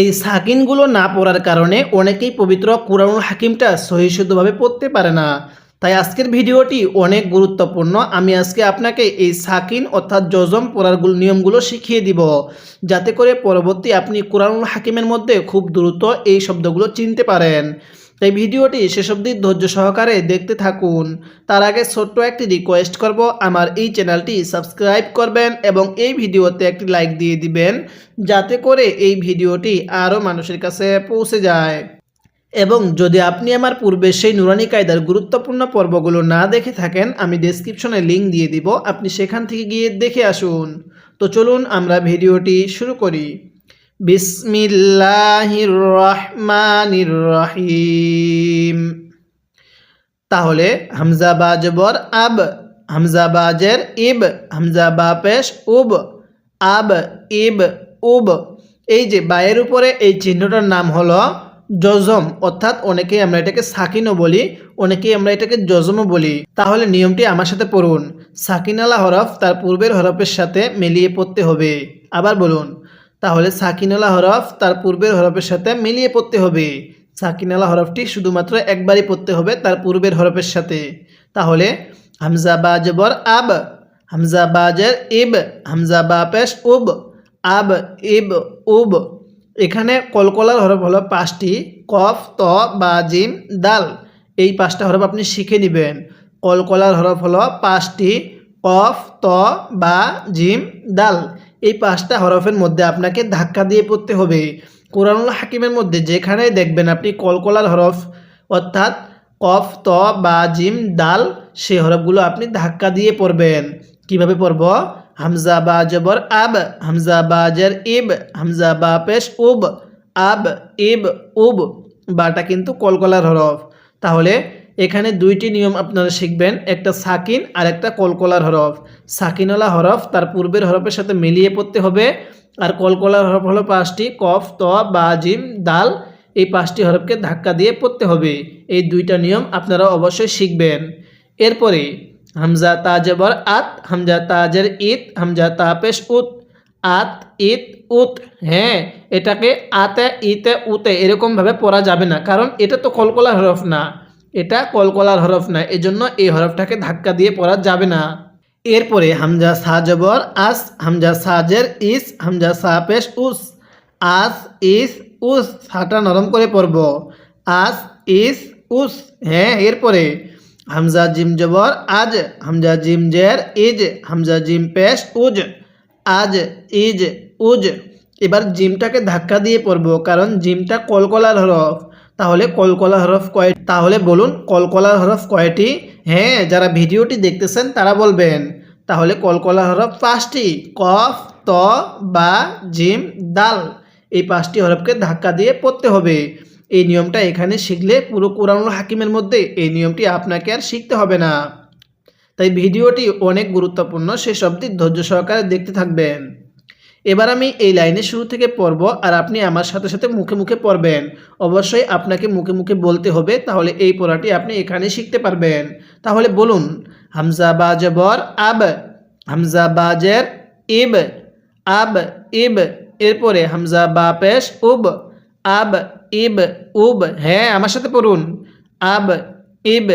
এই সাকিনগুলো না পড়ার কারণে অনেকেই পবিত্র কুরআনুল হাকিমটা সহিশুদ্ধভাবে পড়তে পারে না। তাই আজকের ভিডিওটি অনেক গুরুত্বপূর্ণ। আমি আজকে আপনাকে এই সাকিন অর্থাৎ জজম পড়ার নিয়মগুলো শিখিয়ে দিব, যাতে করে পরবর্তী আপনি কুরআনুল হাকিমের মধ্যে খুব দ্রুত এই শব্দগুলো চিনতে পারেন। তাই ভিডিওটি শেষ অবধি ধৈর্য সহকারে দেখতে থাকুন। তার আগে ছোট্ট একটি রিকোয়েস্ট করব, আমার এই চ্যানেলটি সাবস্ক্রাইব করবেন এবং এই ভিডিওতে একটি লাইক দিয়ে দিবেন, যাতে করে এই ভিডিওটি আরও মানুষের কাছে পৌঁছে যায়। এবং যদি আপনি আমার পূর্বে সেই নুরানি কায়দার গুরুত্বপূর্ণ পর্বগুলো না দেখে থাকেন, আমি ডেসক্রিপশনে লিংক দিয়ে দিব, আপনি সেখান থেকে গিয়ে দেখে আসুন। তো চলুন আমরা ভিডিওটি শুরু করি। বিসমিল্লাহির রহমানির রহিম। তাহলে হামজা বাজবর আব, হামজা ইব, হামজা বা পেশ উব, আব ইব উব। এই যে বায়ের উপরে এই চিহ্নটার নাম হলো জজম অর্থাৎ অনেকেই আমরা এটাকে সাকিনও বলি, অনেকেই আমরা এটাকে জজমও বলি। তাহলে নিয়মটি আমার সাথে পড়ুন। সাকিনালা হরফ তার পূর্বের হরফের সাথে মিলিয়ে পড়তে হবে। আবার বলুন। তাহলে সাকিনালা হরফ তার পূর্বের হরফের সাথে মিলিয়ে পড়তে হবে। সাকিনালা হরফটি শুধুমাত্র একবারই পড়তে হবে তার পূর্বের হরফের সাথে। তাহলে হামজা বা জবর আব, হামজা বাজের ইব, হামজা বা পেশ উব, আব, ইব, উব। এখানে কলকলার হরফ হলো পাঁচটি, কফ, ত, বা, জিম, দাল। এই পাঁচটা হরফ আপনি শিখে নেবেন। কলকলার হরফ হলো পাঁচটি, কফ, ত, বা, জিম, দাল। এই পাঁচটা হরফের মধ্যে আপনাকে ধাক্কা দিয়ে পড়তে হবে। কোরআনুল হাকিমের মধ্যে যেখানেই দেখবেন আপনি কলকলার হরফ, অর্থাৎ কফ, ত, বা, জিম, দাল সেই হরফগুলো আপনি ধাক্কা দিয়ে পড়বেন। কীভাবে পড়ব? হামজা, বা, জবর, আব, হামজা বাজের ইব, হামজা, বা, পেশ, উব, আব, ইব, উব, বাটা কিন্তু কলকলার হরফ। তাহলে এখানে দুইটি নিয়ম আপনারা শিখবেন, একটা সাকিন আর একটা কলকলার হরফ। সাকিনওয়ালা হরফ তার পূর্বের হরফের সাথে মিলিয়ে পড়তে হবে আর কলকলার হরফ হলো পাঁচটি, কফ, ত, বা, জিম, দাল। এই পাঁচটি হরফকে ধাক্কা দিয়ে পড়তে হবে। এই দুইটা নিয়ম আপনারা অবশ্যই শিখবেন। এরপরে, হামজা তাজবর আত, হামজা তাজের ইত, হামজা তাপেশ উত, আত, ইত, উত। হ্যাঁ এটাকে আতে, ইতে, উতে এরকমভাবে পড়া যাবে না, কারণ এটা তো কলকলার হরফ না। এটা কলকলার হরফ না এজন্য এই হরফটাকে ধাক্কা দিয়ে পড়া যাবে না। এরপরে হামজা সাজবর আস, হামজা সাজের ইস, হামজা সাপেশ উস। আস, ইস, উস, সাটা নরম করে পড়ব। আস, ইস, উস হ্যাঁ এরপরে হামজা জিম জবর, আজ, হামজা জিম জের, ইজ, হামজা জিম পেশ, উজ। আজ, ইজ, উজ। এবার জিমটাকে ধাক্কা দিয়ে পড়ব, কারণ জিমটা কলকলার হরফ। তাহলে কলকলা হরফ কয় তাহলে বলুন কলকলা হরফ কয়টি? হ্যাঁ যারা ভিডিওটি দেখতেছেন তারা বলবেন। তাহলে কলকলা হরফ পাঁচটি। কফ, ত, বা, জিম, দাল। এই পাঁচটি হরফকে ধাক্কা দিয়ে পড়তে হবে। এই নিয়মটা এখানে শিখলে পুরো কোরআনুল হাকিমের মধ্যে এই নিয়মটি আপনাকে আর শিখতে হবে না। তাই ভিডিওটি অনেক গুরুত্বপূর্ণ অবধি ধৈর্য সহকারে দেখতে থাকবেন। এবার আমি এই লাইনের শুরু থেকে পড়ব আর আপনি আমার সাথে সাথে মুখে মুখে পড়বেন। অবশ্যই আপনাকে মুখে মুখে বলতে হবে, তাহলে এই পড়াটি আপনি এখানে শিখতে পারবেন। তাহলে বলুন, হামজা বাজবর আব, হামজা বাজের ইব, আব, ইব, এরপরে হামজা বা পেশ, উব, আব, ইব, উব হ্যাঁ আমার সাথে পড়ুন। আব, ইব,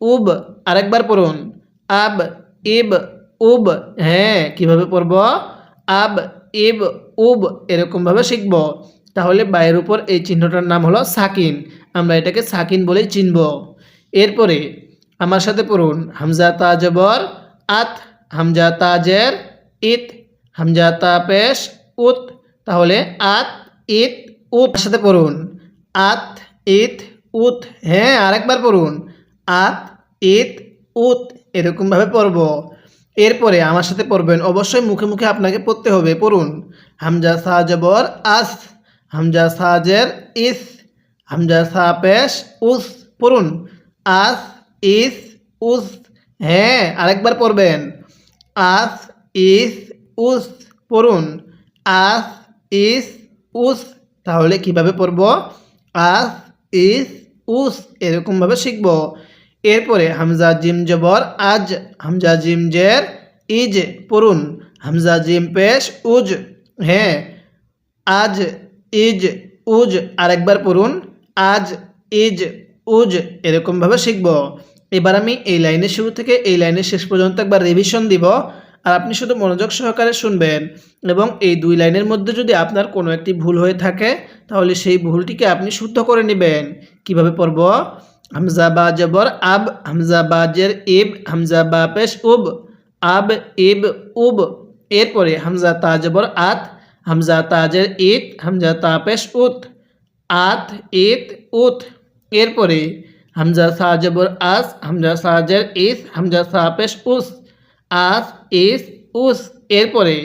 উব, আরেকবার পড়ুন। আব, ইব, উব হ্যাঁ কীভাবে পড়ব? আব ইব উব এরকমভাবে শিখব। তাহলে বায়ের উপর এই চিহ্নটার নাম হলো সাকিন। আমরা এটাকে সাকিন বলেই চিনব। এরপরে আমার সাথে পড়ুন। হামজা তাজবর আত, হামজা তাজের ইত, হামজা তা পেশ, উত। তাহলে আত, ইত, উত। সাথে পড়ুন। আত, ইত, উত। হ্যাঁ আরেকবার পড়ুন। আত, ইত, উত। এরকমভাবে পড়ব। এরপরে আমার সাথে পড়বেন। অবশ্যই মুখে মুখে আপনাকে পড়তে হবে। পড়ুন। হামজা সাজবর আস। হামজা সাজের ইস। হামজা সা পেশ, উস। পড়ুন। আস, ইস, উস। হ্যাঁ আরেকবার পড়বেন। আস, ইস, উস। পড়ুন। আস, ইস, উস। তাহলে কীভাবে পড়ব? আস, ইস, উস। এরকমভাবে শিখব। এরপরে হামজা জিম জবর, আজ হামজা জিম জের, ইজ পড়ুন হামজা জিম পেশ, উজ হ্যাঁ আজ ইজ, উজ, আরেকবার পড়ুন, আজ ইজ, উজ, এরকমভাবে শিখব। এবার আমি এই লাইনের শুরু থেকে এই লাইনের শেষ পর্যন্ত একবার রিভিশন দিব, আর আপনি শুধু মনোযোগ সহকারে শুনবেন এবং এই দুই লাইনের মধ্যে যদি আপনার কোনো একটি ভুল হয়ে থাকে, তাহলে সেই ভুলটিকে আপনি শুদ্ধ করে নেবেন। কীভাবে পড়ব? হামজা বা জবর আব হামজা বাজের ইব হামজা বা পেশ উব আব ইব উব এরপরে হামজা তা জবর আত হামজা তাজের ইত হামজা তা পেশ উত আত ইত উত এরপরে হামজা সা জবর আস হামজা সাজের ইস হামজা সা পেশ উস আস ইস উস এরপরে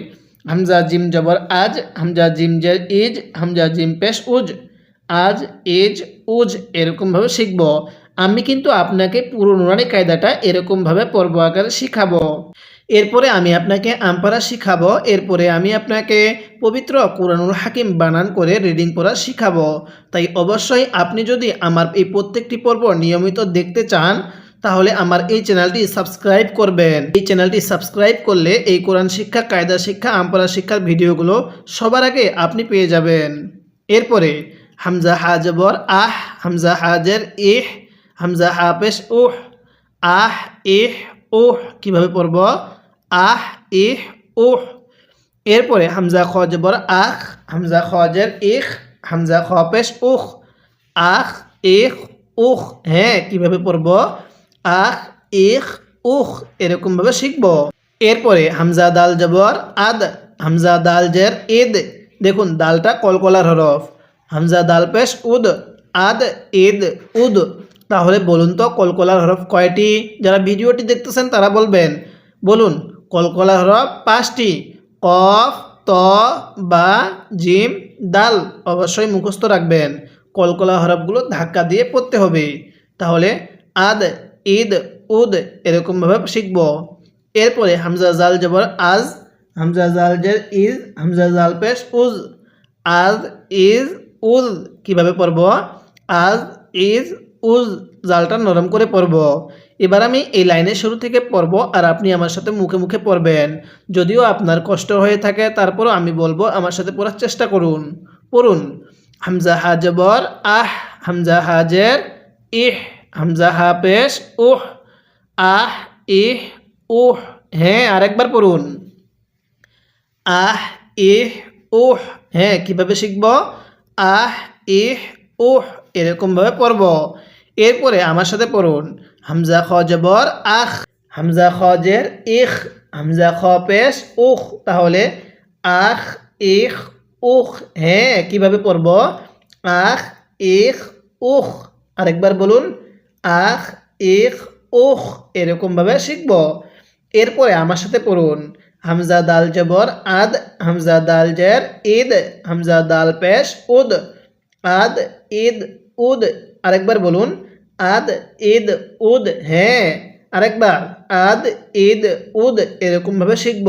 হামজা জিম জবর আজ হামজা জিম জের ইজ হামজা জিম পেশ উজ আজ, এজ ওজ এরকমভাবে শিখব। আমি কিন্তু আপনাকে পুরো নুরানি কায়দাটা এরকমভাবে পর্ব আকারে শিখাবো। এরপরে আমি আপনাকে আমপারা শিখাবো। এরপরে আমি আপনাকে পবিত্র কোরআনুল হাকিম বানান করে রিডিং পড়া শিখাবো। তাই অবশ্যই আপনি যদি আমার এই প্রত্যেকটি পর্ব নিয়মিত দেখতে চান, তাহলে আমার এই চ্যানেলটি সাবস্ক্রাইব করবেন। এই চ্যানেলটি সাবস্ক্রাইব করলে এই কোরআন শিক্ষা, কায়দা শিক্ষা, আমপারা শিক্ষার ভিডিওগুলো সবার আগে আপনি পেয়ে যাবেন। এরপরে হামজা হাজবর আহ হামজা হাজের ইহ হামজা হাফেশ উহ আহ ইহ উহ কীভাবে পড়ব? আহ ইহ উহ এরপরে হামজা খজবর আখ হামজা খজের ইখ হামজা খপেশ উখ আখ ইখ উখ হ্যাঁ কীভাবে পড়ব? আখ ইখ উখ এরকমভাবে শিখব। এরপরে হামজা দাল জবর আদ হামজা দাল জের ইদ দেখুন দালটা কলকলার হরফ। হামজা দাল পেশ উদ, আদ ইদ উদ। তাহলে বলুন তো, কলকলার হরফ কয়টি? যারা ভিডিওটি দেখতেছেন, তারা বলবেন, বলুন, কলকলার হরফ পাঁচটি। কফ, ত, বা, জিম, দাল অবশ্যই মুখস্থ রাখবেন। কলকলা হরফগুলো ধাক্কা দিয়ে পড়তে হবে। তাহলে আদ, ঈদ, উদ এরকমভাবে শিখব। এরপরে হামজা জাল জবর আজ, হামজা জাল জের ইজ, হামজা জাল পেশ উজ। আজ ইজ উজ কীভাবে পড়ব আজ ইজ উজ জালটা নরম করে পড়ব এবার আমি এই লাইনের শুরু থেকে পড়ব আর আপনি আমার সাথে মুখে মুখে পড়বেন যদিও আপনার কষ্ট হয়ে থাকে, তারপরও আমি বলব আমার সাথে পড়ার চেষ্টা করুন। পড়ুন। হামজা হাজবর, আহ, হামজা হাজের, ইহ, হামজা হা পেশ উহ, আহ, ইহ, উহ হ্যাঁ আরেকবার পড়ুন। আহ, ইহ, উহ হ্যাঁ কীভাবে শিখব? আহ, ইহ, উহ এরকমভাবে পড়ব। এরপরে আমার সাথে পড়ুন। হামজা খ জবর, আখ। হামজা খ জের ইখ হামজা খ পেশ উখ তাহলে আখ ইখ উখ হ্যাঁ কীভাবে পড়ব? আখ ইখ উখ আরেকবার বলুন। আখ ইখ উখ এরকমভাবে শিখব। এরপরে আমার সাথে পড়ুন। হামজা দাল জবর, আদ, হামজা দাল জের, ঈদ, হামজা দাল পেশ, উদ, আদ, ঈদ, উদ, আরেকবার বলুন, আদ, ঈদ, উদ হ্যাঁ আরেকবার, আদ, ঈদ, উদ এরকমভাবে শিখব।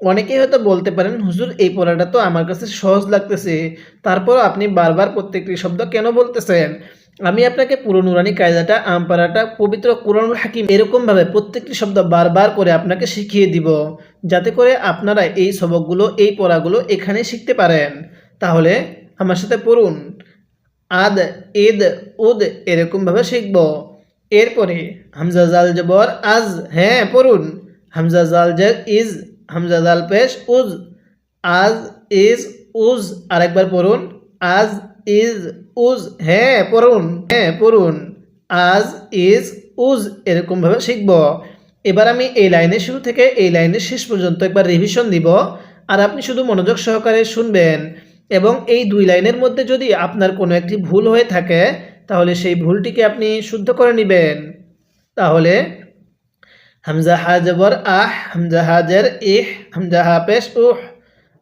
অনেকেই হয়তো বলতে পারেন, হুজুর, এই পড়াটা তো আমার কাছে সহজ লাগতেছে। তারপর আপনি বারবার প্রত্যেকটি শব্দ কেন বলতেছেন? আমি আপনাকে পুরো নুরানি কায়দাটা, আমপারাটা, পবিত্র কোরআনুল হাকিম এরকমভাবে প্রত্যেকটি শব্দ বারবার করে আপনাকে শিখিয়ে দিব, যাতে করে আপনারা এই সবকগুলো, এই পড়াগুলো এখানে শিখতে পারেন। তাহলে আমার সাথে পড়ুন। আদ ঈদ উদ এরকমভাবে শিখব। এরপরে হামজা জাল জবর, আজ হ্যাঁ পড়ুন। হামজা জাল জের, ইজ, হামজা জাল পেশ, উজ। আজ, ইজ, উজ, আরেকবার পড়ুন। আজ ইজ উজ হ্যাঁ পড়ুন হ্যাঁ পড়ুন। আজ ইজ উজ এরকমভাবে শিখব। এবার আমি এই লাইনের শুরু থেকে এই লাইনের শেষ পর্যন্ত একবার রিভিশন দিব আর আপনি শুধু মনোযোগ সহকারে শুনবেন। এবং এই দুই লাইনের মধ্যে যদি আপনার কোনো একটি ভুল হয়ে থাকে, তাহলে সেই ভুলটিকে আপনি শুদ্ধ করে নেবেন। তাহলে হামজা হাজবর, আহ, হামজা হাজের, ইহ, হামজা হাফেশ উহ,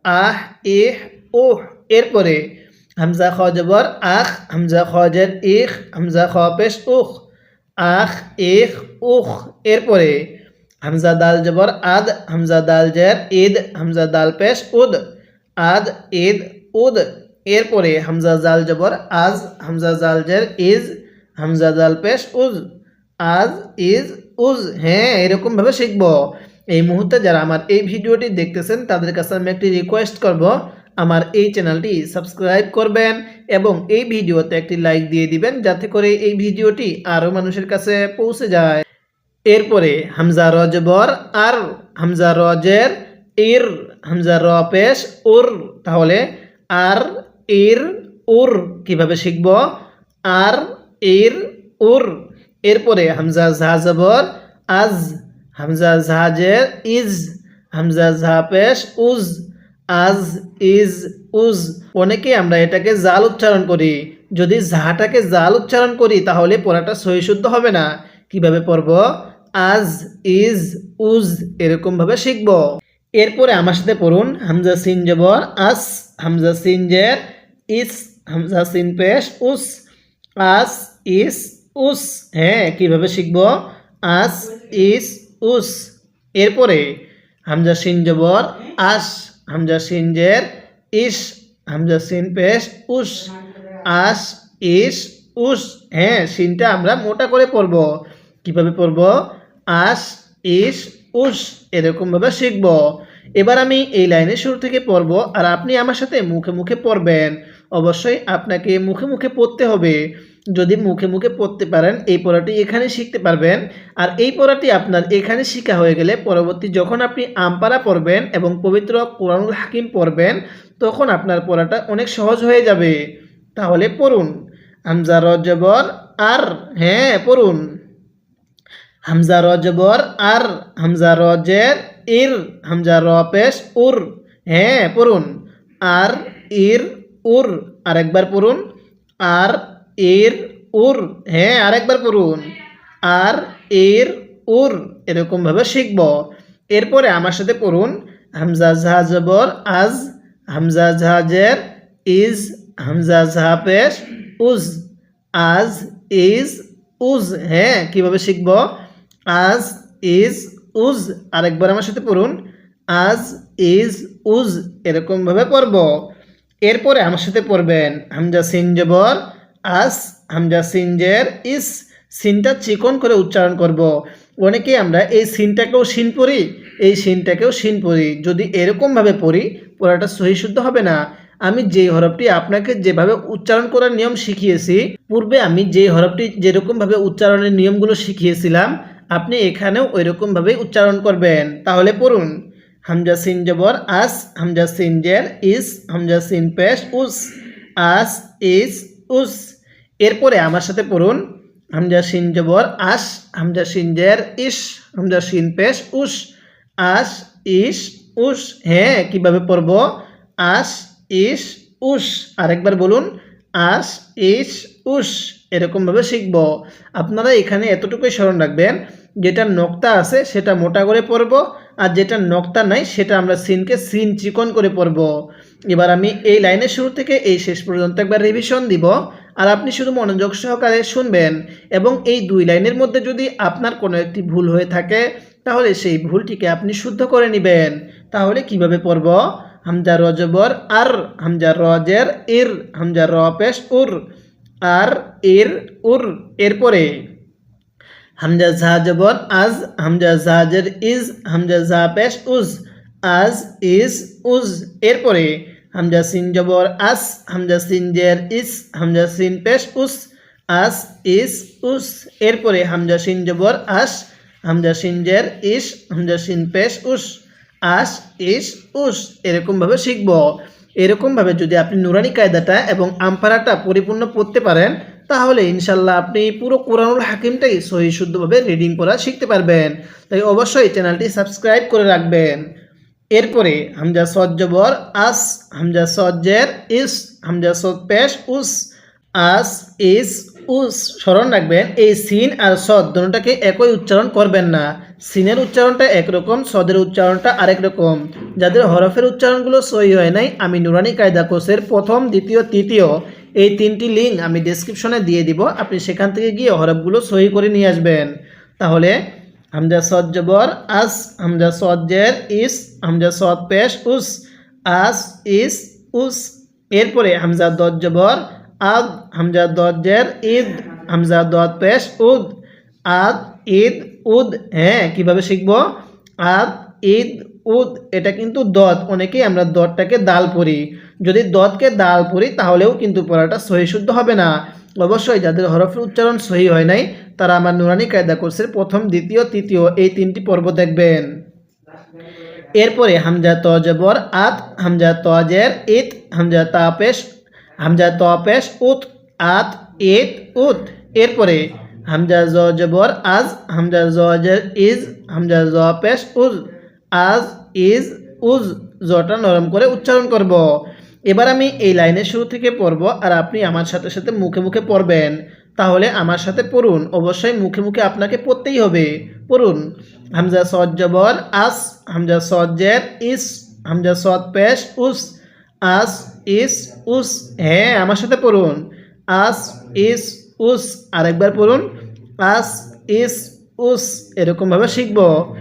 আহ, ইহ, উহ, এরপরে হামজা খজবর আখ হামজা খজের ইখ হামজা খপেশ উখ আখ ইখ উখ এরপরে হামজা দাল জবর আদ হামজা দাল জের ঈদ হামজা দাল পেশ উদ আদ ঈদ উদ এরপরে হামজা জাল জবর আজ হামজা জাল জের ইজ হামজা জাল পেশ উজ আজ ইজ উজ হ্যাঁ এরকমভাবে শিখব। এই মুহূর্তে যারা আমার এই ভিডিওটি দেখতেছেন, তাদের কাছে আমি একটি রিকোয়েস্ট করব। আমার এই চ্যানেলটি সাবস্ক্রাইব করবেন এবং এই ভিডিওতে একটি লাইক দিয়ে দিবেন যাতে করে এই ভিডিওটি আরও মানুষের কাছে পৌঁছে যায়। এরপরে হামজা রজবর, আর হামজা রজের ইর, হামজা র পেশ উর, তাহলে আর ইর উর কীভাবে শিখব? আর ইর উর। এরপরে হামজা ঝা জবর আজ হামজা ঝাজের ইজ, হামজা ঝা পেশ উজ। আজ ইজ উজ। অনেকে আমরা এটাকে জাল উচ্চারণ করি। যদি ঝাটাকে জাল উচ্চারণ করি, তাহলে পড়াটা সহিশুদ্ধ হবে না। কীভাবে পড়ব? আজ ইজ উজ এরকমভাবে শিখব। এরপরে আমার সাথে পড়ুন হামজা সিন জবর, আস হামজা সিন জের, ইস হামজা সিন পেশ, উস, আস ইস, উস। হ্যাঁ কীভাবে শিখব? আস ইস, উস। এরপরে হামজা সিন জবর, আস। হামজা সিন জের ইস হামজা সিন পেশ উস আস ইস উস হ্যাঁ সিনটা আমরা মোটা করে পড়ব। কীভাবে পড়ব? আস ইস উস এরকমভাবে শিখব। এবার আমি এই লাইনের শুরু থেকে পড়ব আর আপনি আমার সাথে মুখে মুখে পড়বেন। অবশ্যই আপনাকে মুখে মুখে পড়তে হবে। যদি মুখে মুখে পড়তে পারেন, এই পড়াটি এখানে শিখতে পারবেন। আর এই পড়াটি আপনার এখানে শিখা হয়ে গেলে পরবর্তী যখন আপনি আমপারা পড়বেন এবং পবিত্র কোরআনুল হাকিম পড়বেন, তখন আপনার পড়াটা অনেক সহজ হয়ে যাবে। তাহলে পড়ুন। হামজা রজবর আর হ্যাঁ পড়ুন। হামজা রজবর আর, হামজা রজের ইর, হামজা র পেশ উর হ্যাঁ পড়ুন। আর, ইর, উর, আরেকবার পড়ুন। আর ইর উর হ্যাঁ আরেকবার পড়ুন। আর এর উর এরকমভাবে শিখব। এরপরে আমার সাথে পড়ুন, হামজা ঝা জবর আজ, হামজা ঝাজের ইজ, হামজা ঝা পেশ উজ, আজ ইজ উজ হ্যাঁ কীভাবে শিখব? আজ ইজ উজ, আরেকবার আমার সাথে পড়ুন, আজ ইজ উজ, এরকমভাবে পড়ব। এরপরে আমার সাথে পড়বেন হামজা সিন জবর আস হামজা সিনজের ইস সিনটা চিকন করে উচ্চারণ করব। অনেকে আমরা এই সিনটাকেও সিন পড়ি, এই সিনটাকেও সিন পড়ি। যদি এরকমভাবে পড়ি, পড়াটা সহি শুদ্ধ হবে না। আমি যে হরফটি আপনাকে যেভাবে উচ্চারণ করার নিয়ম শিখিয়েছি, পূর্বে আমি যে হরফটি যেরকমভাবে উচ্চারণের নিয়মগুলো শিখিয়েছিলাম, আপনি এখানেও ওই রকমভাবে উচ্চারণ করবেন। তাহলে পড়ুন। হামজা সিন জবর, আস, হামজা সিন জের ইস, হামজা সিন পেশ, উস, আস, ইস, উস। এরপরে আমার সাথে পড়ুন, হামজা সিন জবর, আস, হামজা সিন জের, ইস, হামজা সিন পেশ, উস, আস, ইস, উস হ্যাঁ কীভাবে পড়ব? আস, ইস, উস, আরেকবার বলুন, আস, ইস, উস, এরকমভাবে শিখব। আপনারা এখানে এতটুকুই স্মরণ রাখবেন, যেটা নক্তা আছে সেটা মোটা করে পড়ব, আর যেটা নক্তা নাই সেটা আমরা সিনকে সিন চিকন করে পড়ব। এবার আমি এই লাইনের শুরু থেকে এই শেষ পর্যন্ত একবার রিভিশন দিব। আর আপনি শুধু মনোযোগ সহকারে শুনবেন এবং এই দুই লাইনের মধ্যে যদি আপনার কোনো একটি ভুল হয়ে থাকে, তাহলে সেই ভুলটিকে আপনি শুদ্ধ করে নেবেন। তাহলে কীভাবে পড়ব? হামজা রজবর আর, হামজা রজের ইর, হামজা র উর, আর, ইর, উর, এরপরে হামজা ঝা জবর, আজ, হামজা জাজের ইজ, হামজা জা পেশ, উজ, আজ, ইজ, উজ, এরপরে হামজা সিন জবর, আস, হামজা সিন জের, ইস, হামজা সিন পেশ, উস, আস, ইস, উস। এরপরে হামজা সিন জবর, আস, হামজা সিন জের, ইস, হামজা সিন পেশ, উস, আস, ইস, উস। এরকমভাবে শিখব। এরকমভাবে যদি আপনি নুরানি কায়দাটা এবং আমপারাটা পরিপূর্ণ পড়তে পারেন, তাহলে ইনশাল্লাহ আপনি পুরো কোরআনুল হাকিমটাই সহি শুদ্ধভাবে রিডিং করা শিখতে পারবেন। তাই অবশ্যই চ্যানেলটি সাবস্ক্রাইব করে রাখবেন। এরপরে হামজা সজ্জবর জবর আস, হামজা সজ্জের ইস, হামজা সদ পেশ, উস, আস, ইস, উস, স্মরণ রাখবেন, এই সিন আর সদ দুটাকে একই উচ্চারণ করবেন না। সিনের উচ্চারণটা একরকম, সদের উচ্চারণটা আরেক রকম। যাদের হরফের উচ্চারণগুলো সহি হয় নাই, আমি নুরানি কায়দা কোর্সের প্রথম, দ্বিতীয়, তৃতীয়, এই তিনটি লিঙ্ক আমি ডেসক্রিপশনে দিয়ে দিব। আপনি সেখান থেকে গিয়ে হরফগুলো সহি করে নিয়ে আসবেন। তাহলে হামজা সদ জবর, আস হামজা সদ জের, ইস হামজা সদ পেশ, উস, আস, ইস, উস। এরপরে হামজা দদ জবর, আদ হামজা দদ জের, ঈদ হামজা দদ পেশ, উদ। আদ, ঈদ, উদ হ্যাঁ কীভাবে শিখব? আদ, ঈদ, উদ, এটা কিন্তু দদ। অনেকেই আমরা দতটাকে দাল পড়ি। যদি দতকে দাল পড়ি, তাহলেও কিন্তু পড়াটা সহিশুদ্ধ হবে না। অবশ্যই যাদের হরফের উচ্চারণ সহি হয় নাই, তারা আমার নুরানি কায়দা কোর্সের প্রথম, দ্বিতীয়, তৃতীয় এই তিনটি পর্ব দেখবেন। এরপরে হামজা তজবর আত, হামজা তজের ইত, হামজা তাপেশ হামজা তপেশ উত, আত, ইত, উত। এরপরে হামজা জবর, আজ, হামজা জজের ইজ, হামজা জপেশ উজ। আজ, ইজ, উজ, জটা নরম করে উচ্চারণ করব। এবার আমি এই লাইনের শুরু থেকে পড়ব আর আপনি আমার সাথে সাথে মুখে মুখে পড়বেন। তাহলে আমার সাথে পড়ুন। অবশ্যই মুখে মুখে আপনাকে পড়তেই হবে। পড়ুন। হামজা সদ জবর, আস। হামজা সজ্জের ইস। হামজা সদ পেশ, উস। আস, ইস, উস। হ্যাঁ আমার সাথে পড়ুন। আস, ইস, উস। আরেকবার পড়ুন। আস, ইস, উস। এরকমভাবে শিখব।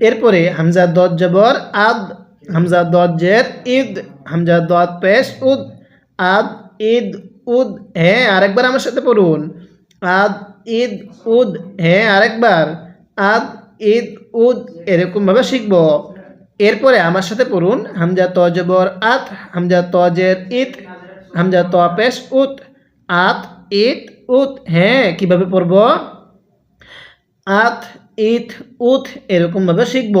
এরপরে হামজা দদ জবর, আদ। হামজা দদ জের ঈদ। হামজা দদ পেশ, উদ, আদ, ঈদ, উদ হ্যাঁ আরেকবার আমার সাথে পড়ুন। আদ, ঈদ, উদ হ্যাঁ আরেকবার। আদ, ঈদ, উদ, এরকমভাবে শিখব। এরপরে আমার সাথে পড়ুন, হামজা তজবর আত, হামজা তজের ইত হামজা তপেশ উত, আত ইত উত হ্যাঁ কীভাবে পড়ব? আত ইত উত, এরকমভাবে শিখব।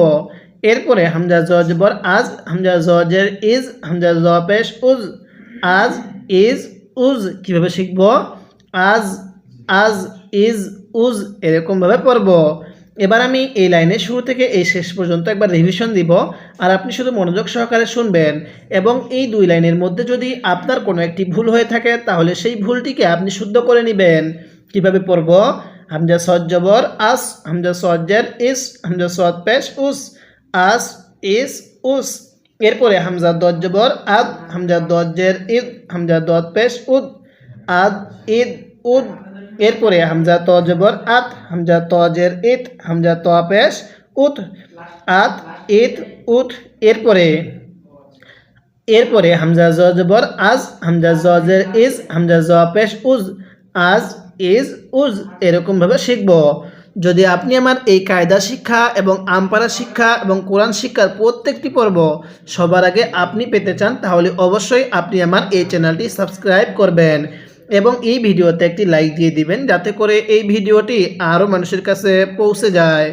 এরপরে হামজা জজবর আজ, হামজা জজের ইজ, হামজা জপেশ উজ, আজ ইজ উজ, কীভাবে শিখব? আজ আজ ইজ উজ এরকমভাবে পড়ব। এবার আমি এই লাইনের শুরু থেকে এই শেষ পর্যন্ত একবার রিভিশন দিব, আর আপনি শুধু মনোযোগ সহকারে শুনবেন এবং এই দুই লাইনের মধ্যে যদি আপনার কোনো একটি ভুল হয়ে থাকে, তাহলে সেই ভুলটিকে আপনি শুদ্ধ করে নেবেন। কীভাবে পড়ব? হামজা সজ্জবর জবর আস, হামজা সজ্জের ইস, হামজা সদ পেশ উস আস, ইস, উস। এরপরে হামজা দজ জবর, আদ, হামজা দজ্জের ইদ, হামজা দদ পেশ, উদ। আদ, ইদ, উদ। এরপরে হামজা ত জবর, আত, হামজা তজের ইত, হামজা ত পেশ, উত। আত, ইত, উত। এরপরে এরপরে হামজা জ জবর, আজ, হামজা জজের ইজ, হামজা জ পেশ, উজ। আজ, ইজ, উজ। এরকমভাবে শিখব। যদি আপনি আমার এই কায়দা শিক্ষা এবং আমপারা শিক্ষা এবং কোরআন শিক্ষার প্রত্যেকটি পর্ব সবার আগে আপনি পেতে চান, তাহলে অবশ্যই আপনি আমার এই চ্যানেলটি সাবস্ক্রাইব করবেন এবং এই ভিডিওতে একটি লাইক দিয়ে দিবেন, যাতে করে এই ভিডিওটি আরও মানুষের কাছে পৌঁছে যায়।